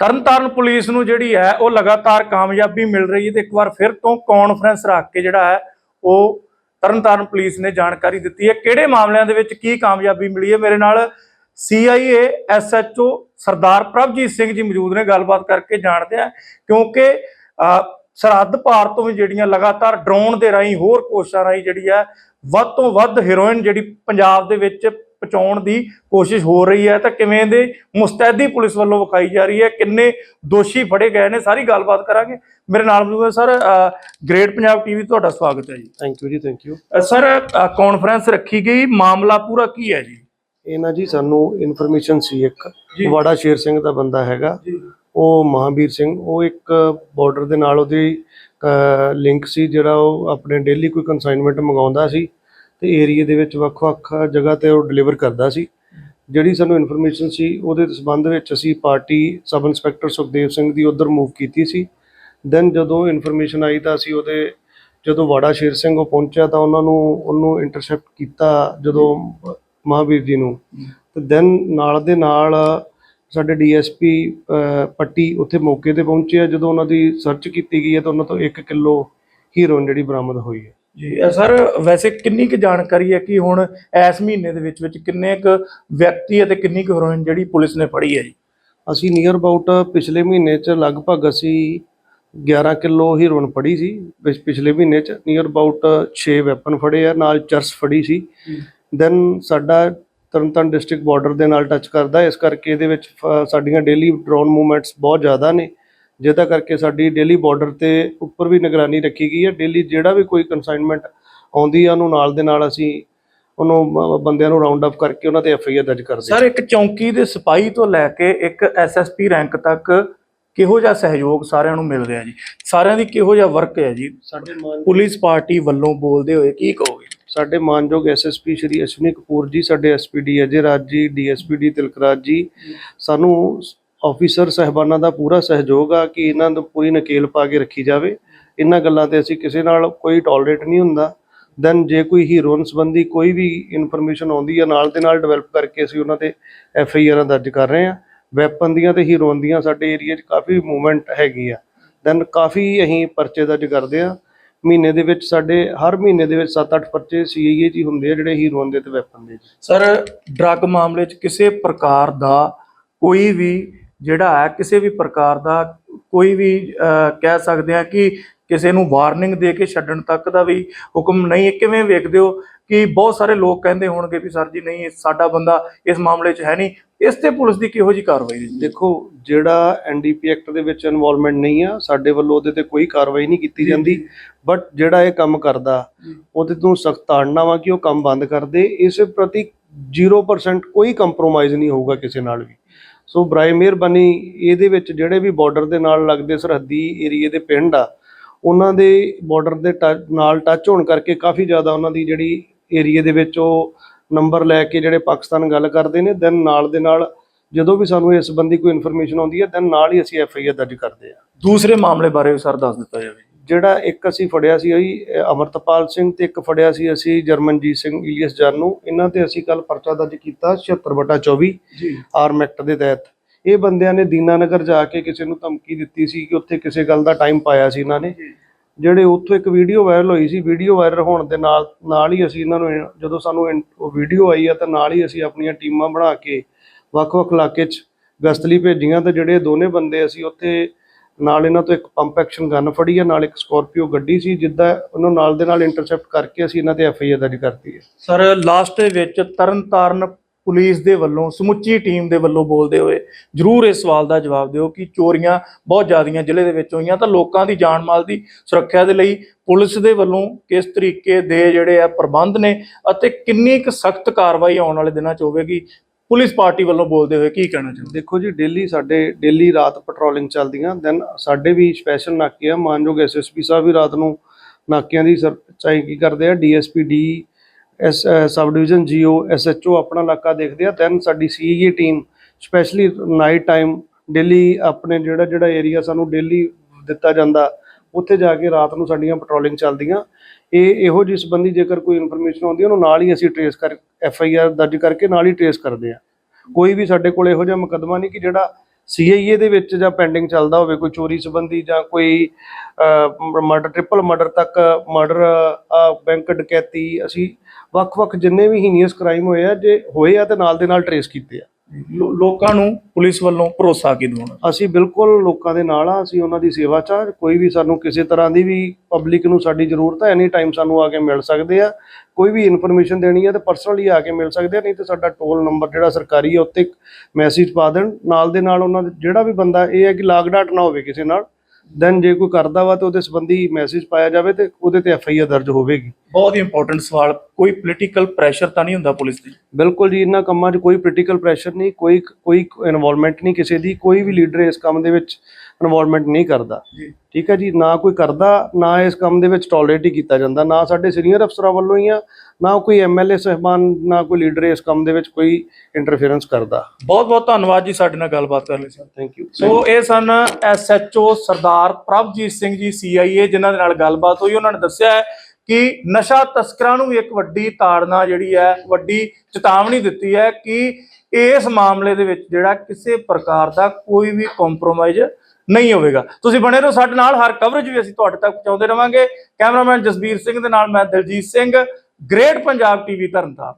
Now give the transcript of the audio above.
Tarn Taran police ਨੂੰ ਜਿਹੜੀ ਹੈ ਉਹ ਲਗਾਤਾਰ ਕਾਮਯਾਬੀ ਮਿਲ ਰਹੀ ਹੈ ਤੇ ਇੱਕ ਵਾਰ ਫਿਰ ਤੋਂ ਕਾਨਫਰੰਸ ਰੱਖ ਕੇ ਜਿਹੜਾ ਹੈ ਉਹ ਤਰਨਤਾਰਨ ਪੁਲਿਸ ਨੇ ਜਾਣਕਾਰੀ ਦਿੱਤੀ ਹੈ। ਕਿਹੜੇ ਮਾਮਲਿਆਂ ਦੇ ਵਿੱਚ ਕੀ ਕਾਮਯਾਬੀ ਮਿਲੀ ਹੈ? ਮੇਰੇ ਨਾਲ ਸੀਆਈਏ ਐਸਐਚਓ ਸਰਦਾਰ ਪ੍ਰਭਜੀਤ ਸਿੰਘ ਜੀ ਮੌਜੂਦ ਨੇ, ਗੱਲਬਾਤ ਕਰਕੇ ਜਾਣਦੇ ਆ ਕਿਉਂਕਿ ਸਰਹੱਦ ਪਾਰ ਤੋਂ ਵੀ ਜਿਹੜੀਆਂ ਲਗਾਤਾਰ ਡਰੋਨ ਦੇ ਰਾਹੀਂ ਹੋਰ ਕੋਸ਼ਿਸ਼ਾਂ ਰਾਹੀਂ ਜਿਹੜੀ ਹੈ, ਵੱਧ ਤੋਂ ਵੱਧ ਹੀਰੋਇਨ ਜਿਹੜੀ ਪੰਜਾਬ ਦੇ ਵਿੱਚ ਪਹੁੰਚਾਉਣ ਦੀ ਕੋਸ਼ਿਸ਼ ਹੋ ਰਹੀ ਹੈ ਤਾਂ ਕਿਵੇਂ ਦੇ ਮੁਸਤੈਦੀ ਪੁਲਿਸ ਵੱਲੋਂ ਵਿਖਾਈ ਜਾ ਰਹੀ ਹੈ ਕਿੰਨੇ ਦੋਸ਼ੀ ਫੜੇ ਗਏ ਨੇ ਸਾਰੀ ਗੱਲਬਾਤ ਕਰਾਂਗੇ। ਮੇਰੇ ਨਾਲ ਮੌਜੂਦ ਹੈ ਸਰ ਗ੍ਰੇਟ ਪੰਜਾਬ ਟੀਵੀ ਤੁਹਾਡਾ ਸਵਾਗਤ ਹੈ ਜੀ। ਥੈਂਕ ਯੂ ਜੀ ਥੈਂਕ ਯੂ ਸਰ ਕਾਨਫਰੰਸ ਰੱਖੀ ਗਈ ਮਾਮਲਾ ਪੂਰਾ ਕੀ ਹੈ ਜੀ? ਇਹ ਨਾ ਜੀ ਸਾਨੂੰ ਇਨਫੋਰਮੇਸ਼ਨ ਸੀ ਇੱਕ। ਵਾੜਾ ਸ਼ੇਰ ਸਿੰਘ ਦਾ ਬੰਦਾ ਹੈਗਾ। ਉਹ ਮਹਾਵੀਰ ਸਿੰਘ ਉਹ ਇੱਕ ਬਾਰਡਰ ਦੇ ਨਾਲ ਉਹਦੀ ਲਿੰਕ ਸੀ ਜਿਹੜਾ ਉਹ ਆਪਣੇ ਡੇਲੀ ਕੋਈ ਕਨਸਾਈਨਮੈਂਟ ਮੰਗਾਉਂਦਾ ਸੀ। ਤੇ ਏਰੀਆ ਦੇ ਵਿੱਚ ਵੱਖ-ਵੱਖ ਜਗ੍ਹਾ ਤੇ ਉਹ ਡਿਲੀਵਰ ਕਰਦਾ ਸੀ। ਜਿਹੜੀ ਸਾਨੂੰ ਇਨਫੋਰਮੇਸ਼ਨ ਸੀ, ਉਹਦੇ ਸੰਬੰਧ ਵਿੱਚ ਅਸੀਂ party sub inspector Sukhdev Singh ਦੀ ਉਧਰ ਮੂਵ ਕੀਤੀ ਸੀ। ਦੈਨ ਜਦੋਂ ਇਨਫੋਰਮੇਸ਼ਨ ਆਈ ਤਾਂ ਅਸੀਂ ਉਹਦੇ, ਜਦੋਂ ਵਾੜਾ ਸ਼ੇਰ ਸਿੰਘ ਉਹ ਪਹੁੰਚਿਆ ਤਾਂ ਉਹਨਾਂ ਨੂੰ, ਉਹਨੂੰ ਇੰਟਰਸੈਪਟ ਕੀਤਾ ਜਦੋਂ ਮਹਾਵੀਰ ਜੀ ਨੂੰ। ਤੇ ਦੈਨ ਨਾਲ ਦੇ ਨਾਲ ਸਾਡੇ ਡੀਐਸਪੀ ਪੱਟੀ ਉੱਥੇ ਮੌਕੇ ਤੇ ਪਹੁੰਚੇ ਆ। ਜਦੋਂ ਉਹਨਾਂ ਦੀ ਸਰਚ ਕੀਤੀ ਗਈ ਹੈ ਤਾਂ ਉਹਨਾਂ ਤੋਂ 1 ਕਿਲੋ ਹੀਰੋਇਨ ਜਿਹੜੀ ਬਰਾਮਦ ਹੋਈ ਹੈ। ਜੀ ਸਰ ਵੈਸੇ ਕਿੰਨੀ ਕੁ ਜਾਣਕਾਰੀ ਹੈ ਕਿ ਹੁਣ ਇਸ ਮਹੀਨੇ ਦੇ ਵਿੱਚ ਵਿੱਚ ਕਿੰਨੇ ਕੁ ਵਿਅਕਤੀ ਅਤੇ ਕਿੰਨੀ ਕੁ ਹੈਰੋਇਨ ਜਿਹੜੀ ਪੁਲਿਸ ਨੇ ਫੜੀ ਹੈ ਜੀ? ਅਸੀਂ ਨੀਅਰ ਅਬਾਊਟ ਪਿਛਲੇ ਮਹੀਨੇ 'ਚ ਲਗਭਗ ਅਸੀਂ 11 ਕਿਲੋ ਹੀਰੋਇਨ ਫੜੀ ਸੀ। ਪਿਛ- ਪਿਛਲੇ ਮਹੀਨੇ 'ਚ ਨੀਅਰ ਅਬਾਊਟ 6 ਵੈਪਨ ਫੜੇ ਆ ਨਾਲ ਚਰਸ ਫੜੀ ਸੀ। ਦੈਨ ਸਾਡਾ ਤਰਨਤਾਰਨ ਡਿਸਟ੍ਰਿਕਟ ਬਾਰਡਰ ਦੇ ਨਾਲ ਟੱਚ ਕਰਦਾ ਇਸ ਕਰਕੇ ਇਹਦੇ ਵਿੱਚ ਸਾਡੀਆਂ ਡੇਲੀ ਡਰੋਨ ਮੂਵਮੈਂਟਸ ਬਹੁਤ ਜ਼ਿਆਦਾ ਨੇ। ਜਿਹਦਾ ਕਰਕੇ ਸਾਡੀ ਡੇਲੀ ਬਾਰਡਰ ਤੇ ਉੱਪਰ ਵੀ ਨਿਗਰਾਨੀ ਰੱਖੀ ਗਈ ਹੈ। ਡੇਲੀ ਜਿਹੜਾ ਵੀ ਕੋਈ ਕਨਸਾਈਨਮੈਂਟ ਆਉਂਦੀ ਆ ਉਹਨੂੰ ਨਾਲ ਦੇ ਨਾਲ ਅਸੀਂ ਉਹਨੂੰ ਬੰਦਿਆਂ ਨੂੰ ਰਾਉਂਡ ਅਪ ਕਰਕੇ ਉਹਨਾਂ ਤੇ ਐਫ ਆਈ ਆਰ ਦਰਜ ਕਰਦੇ ਸਰ ਇੱਕ ਚੌਂਕੀ ਦੇ ਸਿਪਾਹੀ ਤੋਂ ਲੈ ਕੇ ਇੱਕ ਐਸਐਸਪੀ ਰੈਂਕ ਤੱਕ ਕਿਹੋ ਜਿਹਾ ਸਹਿਯੋਗ ਸਾਰਿਆਂ ਨੂੰ ਮਿਲ ਰਿਹਾ ਜੀ? ਸਾਰਿਆਂ ਦੀ ਕਿਹੋ ਜਿਹਾ ਵਰਕ ਹੈ ਜੀ? ਸਾਡੇ ਮਾਨ ਪੁਲਿਸ ਪਾਰਟੀ ਵੱਲੋਂ ਬੋਲਦੇ ਹੋਏ ਕੀ ਕਹੋਗੇ? ਸਾਡੇ ਮਾਨਯੋਗ ਐਸਐਸਪੀ ਸ਼੍ਰੀ ਅਸ਼ਵਨੀ ਕਪੂਰ ਜੀ ਸਾਡੇ ਐਸਪੀਡੀ ਅਜੇ ਰਾਜ ਜੀ ਡੀਐਸਪੀਡੀ ਤਿਲਕਰਾਜ ਜੀ ਸਾਨੂੰ ਆਫੀਸਰ ਸਹਿਬਾਨਾਂ ਦਾ ਪੂਰਾ ਸਹਿਯੋਗ ਆ ਕਿ ਇਹਨਾਂ ਨੂੰ ਪੂਰੀ ਨਕੇਲ ਪਾ ਕੇ ਰੱਖੀ ਜਾਵੇ। ਇਹਨਾਂ ਗੱਲਾਂ ਤੇ ਅਸੀਂ ਕਿਸੇ ਨਾਲ ਕੋਈ ਟੋਲਰੇਟ ਨਹੀਂ ਹੁੰਦਾ। ਦੈਨ ਜੇ ਕੋਈ ਹੀਰੋਇਨ ਸੰਬੰਧੀ ਕੋਈ ਵੀ ਇਨਫੋਰਮੇਸ਼ਨ ਆਉਂਦੀ ਹੈ ਨਾਲ ਦੇ ਨਾਲ ਡਿਵੈਲਪ ਕਰਕੇ ਅਸੀਂ ਉਹਨਾਂ ਤੇ ਐਫ ਆਈ ਆਰਾਂ ਦਰਜ ਕਰ ਰਹੇ ਹਾਂ ਵੈਪਨ ਦੀਆਂ ਤੇ ਹੀਰੋਇਨ ਦੀਆਂ ਸਾਡੇ ਏਰੀਆ 'ਚ ਕਾਫੀ ਮੂਵਮੈਂਟ ਹੈਗੀ ਆ। ਦੈਨ ਕਾਫੀ ਅਸੀਂ ਪਰਚੇ ਦਰਜ ਕਰਦੇ ਆ। ਮਹੀਨੇ ਦੇ ਵਿੱਚ ਸਾਡੇ, ਹਰ ਮਹੀਨੇ ਦੇ ਵਿੱਚ 7-8 ਪਰਚੇ ਸੀਆਈਏ ਜੀ ਹੁੰਦੇ ਆ, ਜਿਹੜੇ ਹੀਰੋਇਨ ਦੇ ਤੇ ਵੈਪਨ ਦੇ ਸਰ ਡਰੱਗ ਮਾਮਲੇ 'ਚ ਕਿਸੇ ਪ੍ਰਕਾਰ ਦਾ ਕੋਈ ਵੀ ਜਿਹੜਾ ਹੈ ਕਿਸੇ ਵੀ ਪ੍ਰਕਾਰ ਦਾ ਕੋਈ ਵੀ ਕਹਿ ਸਕਦੇ ਆ ਕਿ ਕਿਸੇ ਨੂੰ ਵਾਰਨਿੰਗ ਦੇ ਕੇ ਛੱਡਣ ਤੱਕ ਦਾ ਵੀ ਹੁਕਮ ਨਹੀਂ। ਹੈ ਕਿਵੇਂ ਵੇਖਦੇ ਹੋ ਕਿ ਬਹੁਤ ਸਾਰੇ ਲੋਕ ਕਹਿੰਦੇ ਹੋਣਗੇ ਵੀ ਸਰ ਜੀ ਨਹੀਂ ਸਾਡਾ ਬੰਦਾ ਇਸ ਮਾਮਲੇ 'ਚ ਹੈ ਨਹੀਂ। ਇਸ ਤੇ ਪੁਲਿਸ ਦੀ ਕਿਹੋ ਜੀ ਕਾਰਵਾਈ ਹੈ? ਦੇਖੋ ਜਿਹੜਾ ਐਨਡੀਪੀ ਐਕਟ ਦੇ ਵਿੱਚ ਇਨਵੋਲਵਮੈਂਟ ਨਹੀਂ ਆ ਸਾਡੇ ਵੱਲੋਂ ਉਹਦੇ ਤੇ ਕੋਈ ਕਾਰਵਾਈ ਨਹੀਂ ਕੀਤੀ ਜਾਂਦੀ। ਬਟ ਜਿਹੜਾ ਇਹ ਕੰਮ ਕਰਦਾ। ਉਹਦੇ ਤੋਂ ਸਖਤ ਤਾੜਨਾ ਵਾ ਕਿ ਉਹ ਕੰਮ ਬੰਦ ਕਰ ਦੇ। ਇਸ ਪ੍ਰਤੀ 0% ਕੋਈ ਕੰਪਰੋਮਾਈਜ਼ ਨਹੀਂ ਹੋਊਗਾ ਕਿਸੇ ਨਾਲ ਵੀ। ਸੋ ਬਰਾਏ ਮਿਹਰਬਾਨੀ ਇਹਦੇ ਵਿੱਚ ਜਿਹੜੇ ਵੀ ਬਾਰਡਰ ਦੇ ਨਾਲ ਲੱਗਦੇ ਸਰਹੱਦੀ ਏਰੀਏ ਦੇ ਪਿੰਡ ਆ, ਉਹਨਾਂ ਦੇ ਬਾਰਡਰ ਦੇ ਟੱਚ- ਨਾਲ ਟੱਚ ਹੋਣ ਕਰਕੇ ਕਾਫੀ ਜ਼ਿਆਦਾ ਉਹਨਾਂ ਦੀ ਜਿਹੜੀ ਏਰੀਏ ਦੇ ਵਿੱਚ ਉਹ ਨੰਬਰ ਲੈ ਕੇ ਜਿਹੜੇ ਪਾਕਿਸਤਾਨ ਗੱਲ ਕਰਦੇ ਨੇ ਦੈਨ ਨਾਲ ਦੇ ਨਾਲ ਜਦੋਂ ਵੀ ਸਾਨੂੰ ਇਸ ਸੰਬੰਧੀ ਕੋਈ ਇਨਫੋਰਮੇਸ਼ਨ ਆਉਂਦੀ ਹੈ ਦੈਨ ਨਾਲ ਹੀ ਅਸੀਂ ਐਫ ਆਈ ਆਰ ਦਰਜ ਕਰਦੇ ਆ ਦੂਸਰੇ ਮਾਮਲੇ ਬਾਰੇ ਵੀ ਸਰ ਦੱਸ ਦਿੱਤਾ ਜਾਵੇ। ਜਿਹੜਾ ਇੱਕ ਅਸੀਂ ਫੜਿਆ ਸੀ ਅਹ ਅਮਰਤਪਾਲ ਸਿੰਘ ਤੇ ਇੱਕ ਫੜਿਆ ਸੀ ਅਸੀਂ ਜਰਮਨਜੀਤ ਸਿੰਘ ਇਲੀਅਸ ਜਾਨੂ ਇਹਨਾਂ ਤੇ ਅਸੀਂ ਕੱਲ ਪਰਚਾ ਦਰਜ ਕੀਤਾ 76/24 ਜੀ। ਆਰਮ ਐਕਟ ਦੇ ਤਹਿਤ। ਇਹ ਬੰਦਿਆਂ ਨੇ ਦੀਨਾਨਗਰ ਜਾ ਕੇ ਕਿਸੇ ਨੂੰ ਧਮਕੀ ਦਿੱਤੀ ਸੀ ਕਿ ਉੱਥੇ ਕਿਸੇ ਗੱਲ ਦਾ ਟਾਈਮ ਪਾਇਆ ਸੀ ਇਹਨਾਂ ਨੇ। ਜਿਹੜੇ ਉੱਥੋਂ ਇੱਕ ਵੀਡੀਓ ਵਾਇਰਲ ਹੋਈ ਸੀ ਵੀਡੀਓ ਵਾਇਰਲ ਹੋਣ ਦੇ ਨਾਲ ਨਾਲ ਹੀ ਅਸੀਂ ਇਹਨਾਂ ਨੂੰ ਜਦੋਂ ਸਾਨੂੰ ਉਹ ਵੀਡੀਓ ਆਈ ਆ ਤਾਂ ਨਾਲ ਹੀ ਅਸੀਂ ਆਪਣੀਆਂ ਟੀਮਾਂ ਬਣਾ ਕੇ ਵੱਖ-ਵੱਖ ਇਲਾਕੇ 'ਚ ਗਸ਼ਤ ਲਈ ਭੇਜੀਆਂ ਤੇ ਜਿਹੜੇ ਦੋਨੇ ਬੰਦੇ ਅਸੀਂ ਉੱਥੇ ਨਾਲ ਇਹਨਾਂ ਤੋਂ ਇੱਕ ਪੰਪ ਐਕਸ਼ਨ ਗਨ ਫੜੀ ਹੈ ਨਾਲ ਇੱਕ ਸਕੋਰਪੀਓ ਗੱਡੀ ਸੀ, ਜਿੱਦਾਂ ਉਹਨੂੰ ਨਾਲ ਦੇ ਨਾਲ ਇੰਟਰਸੈਪਟ ਕਰਕੇ ਅਸੀਂ ਇਹਨਾਂ ਤੇ ਐਫ ਆਈ ਆਰ ਦਰਜ ਕਰਤੀ ਹੈ। ਸਰ, ਲਾਸਟ ਦੇ ਵਿੱਚ ਤਰਨਤਾਰਨ ਪੁਲਿਸ ਦੇ ਵੱਲੋਂ, ਸਮੁੱਚੀ ਟੀਮ ਦੇ ਵੱਲੋਂ ਬੋਲਦੇ ਹੋਏ ਜਰੂਰ ਇਸ ਸਵਾਲ ਦਾ ਜਵਾਬ ਦਿਓ ਕਿ ਚੋਰੀਆਂ ਬਹੁਤ ਜ਼ਿਆਦੀਆਂ ਜ਼ਿਲ੍ਹੇ ਦੇ ਵਿੱਚ ਹੋਈਆਂ ਤਾਂ ਲੋਕਾਂ ਦੀ ਜਾਨ ਮਾਲ ਦੀ ਸੁਰੱਖਿਆ ਦੇ ਲਈ ਪੁਲਿਸ ਦੇ ਵੱਲੋਂ ਕਿਸ ਤਰੀਕੇ ਦੇ ਜਿਹੜੇ ਆ ਪ੍ਰਬੰਧ ਨੇ ਅਤੇ ਕਿੰਨੀ ਕੁ ਸਖਤ ਕਾਰਵਾਈ ਆਉਣ ਵਾਲੇ ਦਿਨਾਂ 'ਚ ਹੋਵੇਗੀ ਪੁਲਿਸ ਪਾਰਟੀ ਵੱਲੋਂ ਬੋਲਦੇ ਹੋਏ ਕੀ ਕਹਿਣਾ ਚਾਹੁੰਦੇ? ਦੇਖੋ ਜੀ, ਡੇਲੀ ਸਾਡੇ, ਡੇਲੀ ਰਾਤ ਪੈਟਰੋਲਿੰਗ ਚੱਲਦੀਆਂ ਦੈਨ ਸਾਡੇ ਵੀ ਸਪੈਸ਼ਲ ਨਾਕੇ ਆ। ਮਾਨਯੋਗ ਐਸਐਸਪੀ ਸਾਹਿਬ ਵੀ ਰਾਤ ਨੂੰ ਨਾਕਿਆਂ ਦੀ ਸਰਚਾਈ ਕੀ ਕਰਦੇ ਆ DSP D S sub division JIO SHO ਆਪਣਾ ਇਲਾਕਾ ਦੇਖਦੇ ਆ। ਦੈਨ ਸਾਡੀ CIA team specially night time daily ਆਪਣੇ ਜਿਹੜਾ ਜਿਹੜਾ ਏਰੀਆ ਸਾਨੂੰ ਡੇਲੀ ਦਿੱਤਾ ਜਾਂਦਾ। ਉੱਥੇ ਜਾ ਕੇ ਰਾਤ ਨੂੰ ਸਾਡੀਆਂ ਪੈਟਰੋਲਿੰਗ ਚੱਲਦੀਆਂ। ਇਹ ਇਹੋ ਜਿਹੀ ਸੰਬੰਧੀ ਜੇਕਰ ਕੋਈ ਇਨਫੋਰਮੇਸ਼ਨ ਆਉਂਦੀ ਉਹਨੂੰ ਨਾਲ ਹੀ ਅਸੀਂ ਟਰੇਸ ਕਰ ਐਫ ਆਈ ਆਰ ਦਰਜ ਕਰਕੇ ਨਾਲ ਹੀ ਟਰੇਸ ਕਰਦੇ ਆ ਕੋਈ ਵੀ ਸਾਡੇ ਕੋਲ ਇਹੋ ਜਿਹਾ ਮੁਕੱਦਮਾ ਨਹੀਂ ਕਿ ਜਿਹੜਾ ਸੀਆਈਏ ਦੇ ਵਿੱਚ ਜਾਂ ਪੈਂਡਿੰਗ ਚੱਲਦਾ ਹੋਵੇ, ਕੋਈ ਚੋਰੀ ਸੰਬੰਧੀ ਜਾਂ ਕੋਈ ਮਰਡਰ ਟ੍ਰਿਪਲ ਮਰਡਰ ਤੱਕ ਮਰਡਰ ਬੈਂਕ ਡਕੈਤੀ, ਅਸੀਂ ਵੱਖ-ਵੱਖ ਜਿੰਨੇ ਵੀ ਹੀਨੀਅਸ ਕ੍ਰਾਈਮ ਹੋਏ ਆ, ਜੇ ਹੋਏ ਆ ਤੇ ਨਾਲ ਦੇ ਨਾਲ ਟਰੇਸ ਕੀਤੇ ਆ। ਲੋਕਾਂ ਨੂੰ ਪੁਲਿਸ ਵੱਲੋਂ ਭਰੋਸਾ ਕੀ ਦਿਵਾਉਣਾ ਅਸੀਂ ਬਿਲਕੁਲ ਲੋਕਾਂ ਦੇ ਨਾਲ ਆ, ਅਸੀਂ ਉਹਨਾਂ ਦੀ ਸੇਵਾ 'ਚ ਆ। ਕੋਈ ਵੀ ਸਾਨੂੰ ਕਿਸੇ ਤਰ੍ਹਾਂ ਦੀ ਵੀ ਪਬਲਿਕ ਨੂੰ ਸਾਡੀ ਜ਼ਰੂਰਤ ਹੈ ਐਨੀ ਟਾਈਮ ਸਾਨੂੰ ਆ ਕੇ ਮਿਲ ਸਕਦੇ ਆ। ਕੋਈ ਵੀ ਇਨਫੋਰਮੇਸ਼ਨ ਦੇਣੀ ਹੈ ਤੇ ਪਰਸਨਲੀ ਆ ਕੇ ਮਿਲ ਸਕਦੇ ਆ, ਨਹੀਂ ਤੇ ਸਾਡਾ ਟੋਲ ਨੰਬਰ ਜਿਹੜਾ ਸਰਕਾਰੀ ਹੈ ਉੱਤੇ ਮੈਸੇਜ ਪਾ ਦੇਣ। ਨਾਲ ਦੇ ਨਾਲ ਉਹਨਾਂ ਦੇ ਜਿਹੜਾ ਵੀ ਬੰਦਾ ਇਹ ਹੈ ਕਿ ਲਾਗਡਾਟ ਨਾ ਹੋਵੇ ਕਿਸੇ ਨਾਲ ਦੈਨ ਜੇ ਕੋਈ ਕਰਦਾ ਵਾ ਤੇ ਉਹਦੇ ਸੰਬੰਧੀ ਮੈਸੇਜ ਪਾਇਆ ਜਾਵੇ ਤੇ ਉਹਦੇ ਤੇ ਐਫ ਆਈ ਆਰ ਦਰਜ ਹੋਵੇਗੀ। ਬਹੁਤ ਹੀ ਇੰਪੋਰਟੈਂਟ ਸਵਾਲ ਕੋਈ ਪੋਲੀਟੀਕਲ ਪ੍ਰੈਸ਼ਰ ਤਾਂ ਨਹੀਂ ਹੁੰਦਾ ਪੁਲਿਸ ਤੇ ਬਿਲਕੁਲ ਜੀ ਇਹਨਾਂ ਕੰਮਾਂ 'ਚ ਕੋਈ ਪੋਲੀਟੀਕਲ ਪ੍ਰੈਸ਼ਰ ਨਹੀਂ ਕੋਈ ਕੋਈ ਇਨਵੋਲਵਮੈਂਟ ਨਹੀਂ ਕਿਸੇ ਦੀ ਕੋਈ ਵੀ ਲੀਡਰ ਇਸ ਕੰਮ ਦੇ ਵਿੱਚ ਇਨਵੋਲਵਮੈਂਟ ਨਹੀਂ ਕਰਦਾ। ਠੀਕ ਹੈ ਜੀ ਨਾ ਕੋਈ ਕਰਦਾ ਨਾ ਇਸ ਕੰਮ ਦੇ ਵਿੱਚ ਟੋਲਰੇਟ ਹੀ ਕੀਤਾ ਜਾਂਦਾ ਨਾ ਸਾਡੇ ਸੀਨੀਅਰ ਅਫਸਰਾਂ ਵੱਲੋਂ ਹੀ ਆ ਨਾ ਕੋਈ ਐਮਐਲਏ ਸਹਿਬਾਨ ਨਾ ਕੋਈ ਲੀਡਰ ਇਸ ਕੰਮ ਦੇ ਵਿੱਚ ਕੋਈ ਇੰਟਰਫੇਰੈਂਸ ਕਰਦਾ। ਬਹੁਤ ਬਹੁਤ ਧੰਨਵਾਦ ਜੀ ਸਾਡੇ ਨਾਲ ਗੱਲਬਾਤ ਕਰਨ ਲਈ ਸਰ। ਥੈਂਕ ਯੂ ਸੋ ਇਹ ਸਨ ਐਸਐਚਓ ਸਰਦਾਰ ਪ੍ਰਭਜੀਤ ਸਿੰਘ ਜੀ ਸੀਆਈਏ ਜਿਨ੍ਹਾਂ ਦੇ ਨਾਲ ਗੱਲਬਾਤ ਹੋਈ। ਉਹਨਾਂ ਨੇ ਦੱਸਿਆ ਕਿ ਨਸ਼ਾ ਤਸਕਰਾਂ ਨੂੰ ਵੀ ਇੱਕ ਵੱਡੀ ਤਾੜਨਾ ਜਿਹੜੀ ਹੈ ਵੱਡੀ ਚੇਤਾਵਨੀ ਦਿੱਤੀ ਹੈ ਕਿ ਇਸ ਮਾਮਲੇ ਦੇ ਵਿੱਚ ਜਿਹੜਾ ਕਿਸੇ ਪ੍ਰਕਾਰ ਦਾ ਕੋਈ ਵੀ ਕੰਪਰੋਮਾਈਜ਼ ਨਹੀਂ ਹੋਵੇਗਾ। ਤੁਸੀਂ ਬਣੇ ਰਹੋ ਸਾਡੇ ਨਾਲ, ਹਰ ਕਵਰੇਜ ਵੀ ਅਸੀਂ ਤੁਹਾਡੇ ਤੱਕ ਪਹੁੰਚਾਉਂਦੇ ਰਵਾਂਗੇ। ਕੈਮਰਾਮੈਨ ਜਸਬੀਰ ਸਿੰਘ ਦੇ ਨਾਲ ਮੈਂ ਦਿਲਜੀਤ ਸਿੰਘ ਗ੍ਰੇਟ ਪੰਜਾਬ ਟੀਵੀ ਤਰਨਤਾਰਨ